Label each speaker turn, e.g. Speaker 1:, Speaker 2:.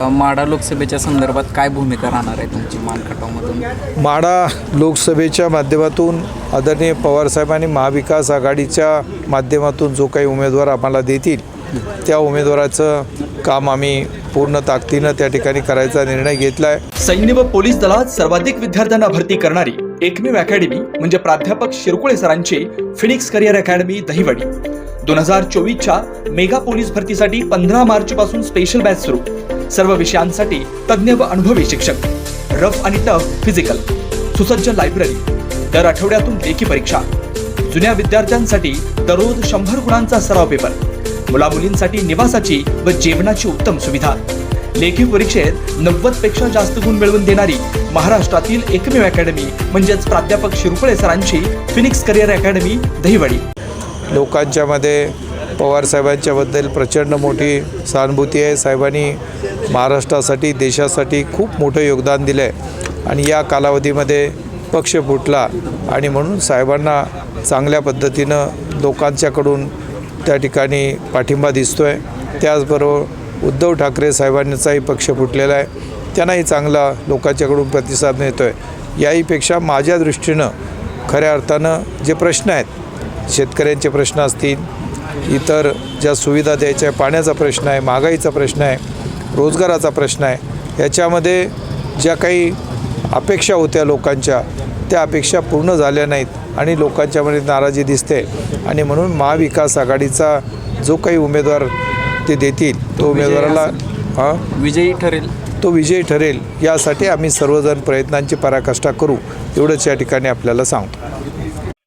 Speaker 1: माडा लोकसभेच्या संदर्भात काय भूमिका राहणार आहे तुमची मानखटावमधून?
Speaker 2: माढा लोकसभेच्या माध्यमातून आदरणीय पवारसाहेबांनी महाविकास आघाडीच्या माध्यमातून जो काही उमेदवार आम्हाला देतील त्या उमेदवाराचं काम आम्ही पूर्ण ताकदीनं त्या ठिकाणी करायचा निर्णय घेतला आहे
Speaker 3: सैन्य व पोलीस दलात सर्वाधिक विद्यार्थ्यांना भरती करणारी एकमेव अकॅडमी म्हणजे प्राध्यापक शिरकुळे सरांची फिनिक्स करिअर अकॅडमी दहिवडी. दोन हजार चोवीसच्या मेगा पोलीस भरतीसाठी पंधरा मार्च पासून स्पेशल बॅच सुरू. सर्व विषयांसाठी तज्ज्ञ व अनुभवी शिक्षक. रफ आणि टफ फिजिकल सुसज्ज लायब्ररी दर आठवड्यातून लेखी परीक्षा. जुन्या विद्यार्थ्यांसाठी दररोज शंभर गुणांचा सराव पेपर मुलामुलींसाठी निवासाची व जेवणाची उत्तम सुविधा. लेखी परीक्षेत नव्वदपेक्षा जास्त गुण मिळवून देणारी महाराष्ट्रातील एकमेव अकॅडमी म्हणजेच प्राध्यापक शिरकुळे सरांची फिनिक्स करिअर अकॅडमी दहिवडी.
Speaker 2: लोकांच्यामध्ये पवारसाहेबांच्याबद्दल प्रचंड मोठी सहानुभूती आहे. साहेबांनी महाराष्ट्रासाठी देशासाठी खूप मोठं योगदान दिलं आहे आणि या कालावधीमध्ये पक्ष फुटला आणि म्हणून साहेबांना चांगल्या पद्धतीनं लोकांच्याकडून त्या ठिकाणी पाठिंबा दिसतो आहे त्याचबरोबर उद्धव ठाकरे साहेबांचाही पक्ष फुटलेला आहे. त्यांनाही चांगला लोकांच्याकडून प्रतिसाद मिळतो आहे याहीपेक्षा माझ्या दृष्टीनं खऱ्या अर्थानं जे प्रश्न आहेत शेतकऱ्यांचे प्रश्न असतील इतर ज्या सुविधा द्यायच्या आहे पाण्याचा प्रश्न आहे महागाईचा प्रश्न आहे रोजगाराचा प्रश्न आहे याच्यामध्ये ज्या काही अपेक्षा होत्या लोकांच्या त्या अपेक्षा पूर्ण झाल्या नाहीत आणि लोकांच्यामध्ये नाराजी दिसते. आणि म्हणून महाविकास आघाडीचा जो काही उमेदवार ते देतील तो उमेदवाराला हां?
Speaker 1: विजयी ठरेल.
Speaker 2: तो विजयी ठरेल यासाठी आम्ही सर्वजण प्रयत्नांची पराकाष्ठा करू. एवढंच या ठिकाणी आपल्याला सांगतो.